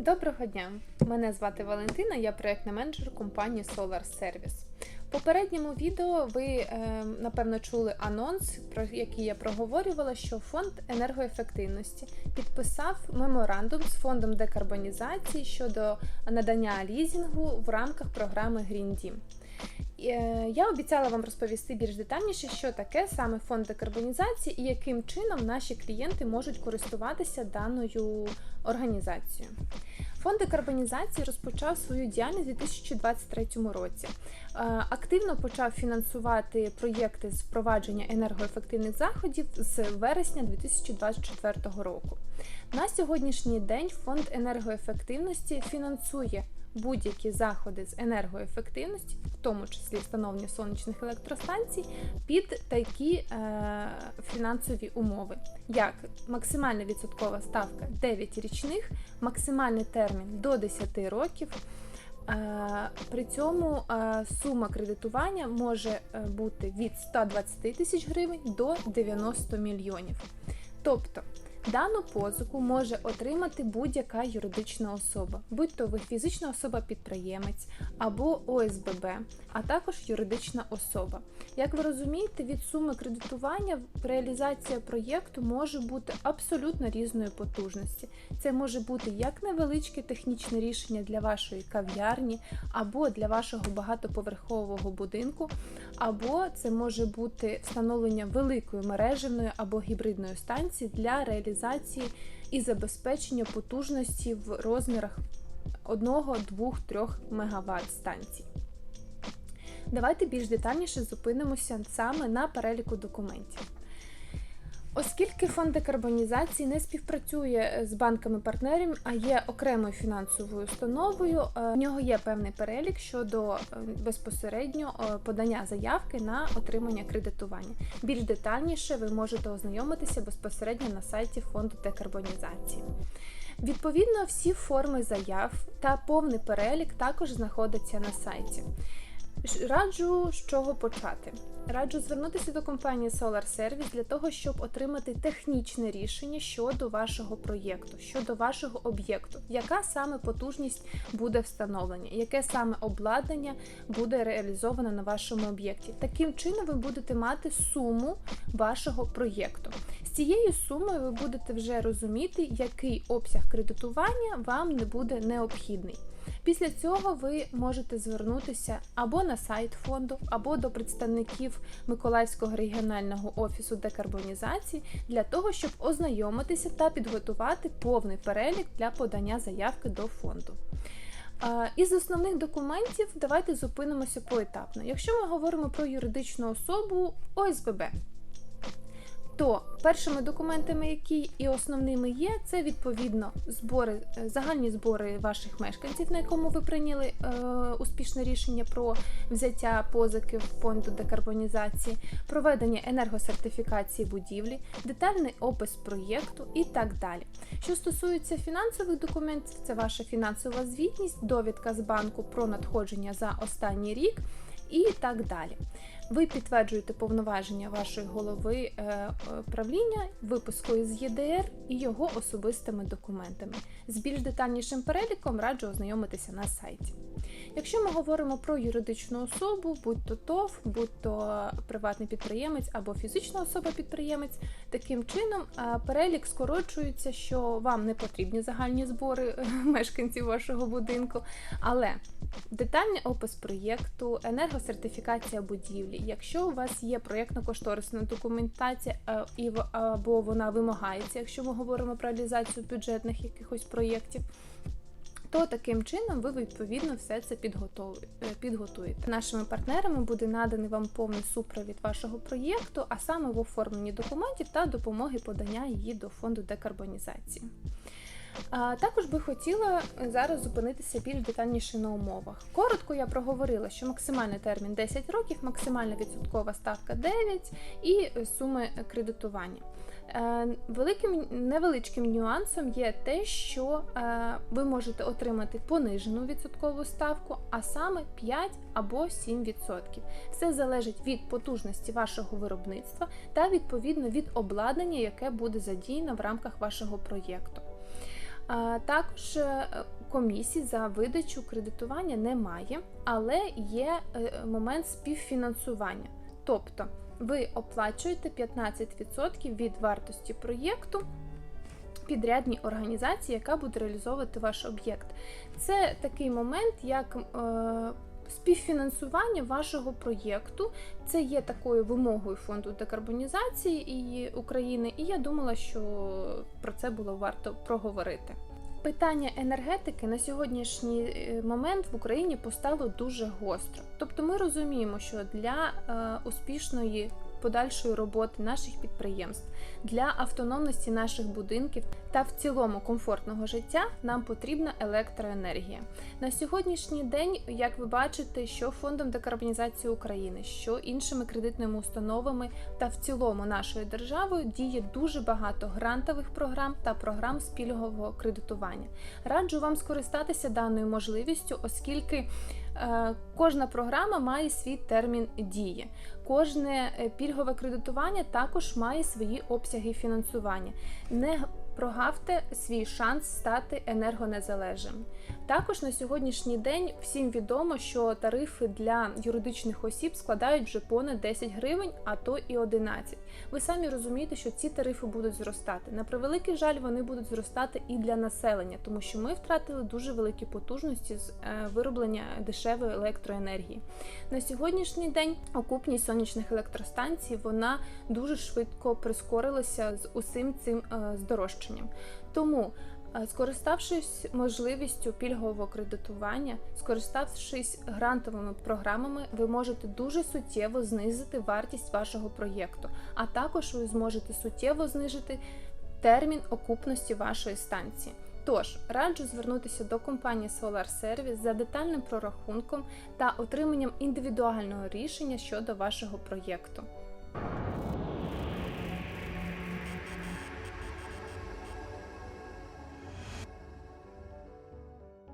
Доброго дня! Мене звати Валентина, я проєктний менеджер компанії Solar Service. В попередньому відео ви е, напевно чули анонс, про який я проговорювала, що фонд енергоефективності підписав меморандум з фондом декарбонізації щодо надання лізінгу в рамках програми Green Dім. Е, Я обіцяла вам розповісти більш детальніше, що таке саме фонд декарбонізації і яким чином наші клієнти можуть користуватися даною організацією. Фонд декарбонізації розпочав свою діяльність у 2023 році. Е, Активно почав фінансувати проєкти з впровадження енергоефективних заходів з вересня 2024 року. На сьогоднішній день фонд енергоефективності фінансує будь-які заходи з енергоефективності, в тому числі встановлення сонячних електростанцій, під такі е, фінансові умови, як максимальна відсоткова ставка 9 річних, максимальний термін до 10 років. Е, При цьому е, сума кредитування може е, бути від 120 тисяч гривень до 90 мільйонів. Тобто Дану позику може отримати будь-яка юридична особа, будь то ви фізична особа-підприємець або ОСББ, а також юридична особа. Як ви розумієте, від суми кредитування реалізація проєкту може бути абсолютно різної потужності. Це може бути як невеличке технічне рішення для вашої кав'ярні, або для вашого багатоповерхового будинку, або це може бути встановлення великої мережевної або гібридної станції для реалізації і забезпечення потужності в розмірах 1, 2, 3 МВт станцій. Давайте більш детальніше зупинимося саме на переліку документів. Оскільки фонд декарбонізації не співпрацює з банками-партнерами, а є окремою фінансовою установою, е, в нього є певний перелік щодо е, безпосередньо е, подання заявки на отримання кредитування. Більш детальніше ви можете ознайомитися безпосередньо на сайті фонду декарбонізації. Відповідно, всі форми заяв та повний перелік також знаходяться на сайті. Раджу з чого почати. Раджу звернутися до компанії Solar Service для того, щоб отримати технічне рішення щодо вашого проєкту, щодо вашого об'єкту, яка саме потужність буде встановлення, яке саме обладнання буде реалізовано на вашому об'єкті. Таким чином ви будете мати суму вашого проєкту. З цією сумою ви будете вже розуміти, який обсяг кредитування вам не буде необхідний. Після цього ви можете звернутися або на сайт фонду, або до представників Миколаївського регіонального офісу декарбонізації для того, щоб ознайомитися та підготувати повний перелік для подання заявки до фонду. Із основних документів давайте зупинимося поетапно. Якщо ми говоримо про юридичну особу ОСББ, то першими документами, які і основними є, це відповідно збори, загальні збори ваших мешканців, на якому ви прийняли е, успішне рішення про взяття позики в фонду декарбонізації, проведення енергосертифікації будівлі, детальний опис проєкту і так далі. Що стосується фінансових документів, це ваша фінансова звітність, довідка з банку про надходження за останній рік і так далі. Ви підтверджуєте повноваження вашої голови е, правління випускою з ЄДР і його особистими документами. З більш детальнішим переліком раджу ознайомитися на сайті. Якщо ми говоримо про юридичну особу, будь то ТОВ, будь то приватний підприємець або фізична особа-підприємець, таким чином е, перелік скорочується, що вам не потрібні загальні збори е, мешканців вашого будинку, але детальний опис проєкту, енергосертифікація будівлі. Якщо у вас є проєктно-кошторисна документація або вона вимагається, якщо ми говоримо про реалізацію бюджетних якихось проєктів, то таким чином ви відповідно все це підготуєте. Нашими партнерами буде наданий вам повний супровід вашого проєкту, а саме в оформленні документів та допомоги подання її до фонду декарбонізації. А також би хотіла зараз зупинитися більш детальніше на умовах. Коротко я проговорила, що максимальний термін 10 років, максимальна відсоткова ставка 9 і суми кредитування. Великим невеличким нюансом є те, що ви можете отримати понижену відсоткову ставку, а саме 5 або 7%. Все залежить від потужності вашого виробництва та відповідно від обладнання, яке буде задіяно в рамках вашого проєкту. Також е, комісій за видачу кредитування немає, але є е, момент співфінансування. Тобто ви оплачуєте 15% від вартості проєкту підрядній організації, яка буде реалізовувати ваш об'єкт. Це такий момент, як е, співфінансування вашого проєкту. Це є такою вимогою фонду декарбонізації України, і я думала, що про це було варто проговорити. Питання енергетики на сьогоднішній е, момент в Україні постало дуже гостро. Тобто ми розуміємо, що для е, успішної подальшої роботи наших підприємств, для автономності наших будинків та в цілому комфортного життя нам потрібна електроенергія. На сьогоднішній день, як ви бачите, що фондом декарбонізації України, що іншими кредитними установами та в цілому нашою державою діє дуже багато грантових програм та програм спільгового кредитування. Раджу вам скористатися даною можливістю, оскільки кожна програма має свій термін дії. Кожне е, пільгове кредитування також має свої обсяги фінансування. Не прогавте свій шанс стати енергонезалежним. Також на сьогоднішній день всім відомо, що тарифи для юридичних осіб складають вже понад 10 гривень, а то і 11. Ви самі розумієте, що ці тарифи будуть зростати. На превеликий жаль, вони будуть зростати і для населення, тому що ми втратили дуже великі потужності з е, вироблення дешевої електроенергії. На сьогоднішній день окупність сонячних електростанцій вона дуже швидко прискорилася з усім цим е, здорожчанням. Тому е, Скориставшись можливістю пільгового кредитування, скориставшись грантовими програмами, ви можете дуже суттєво знизити вартість вашого проєкту, а також ви зможете суттєво знижити термін окупності вашої станції. Тож раджу звернутися до компанії Solar Service за детальним прорахунком та отриманням індивідуального рішення щодо вашого проєкту.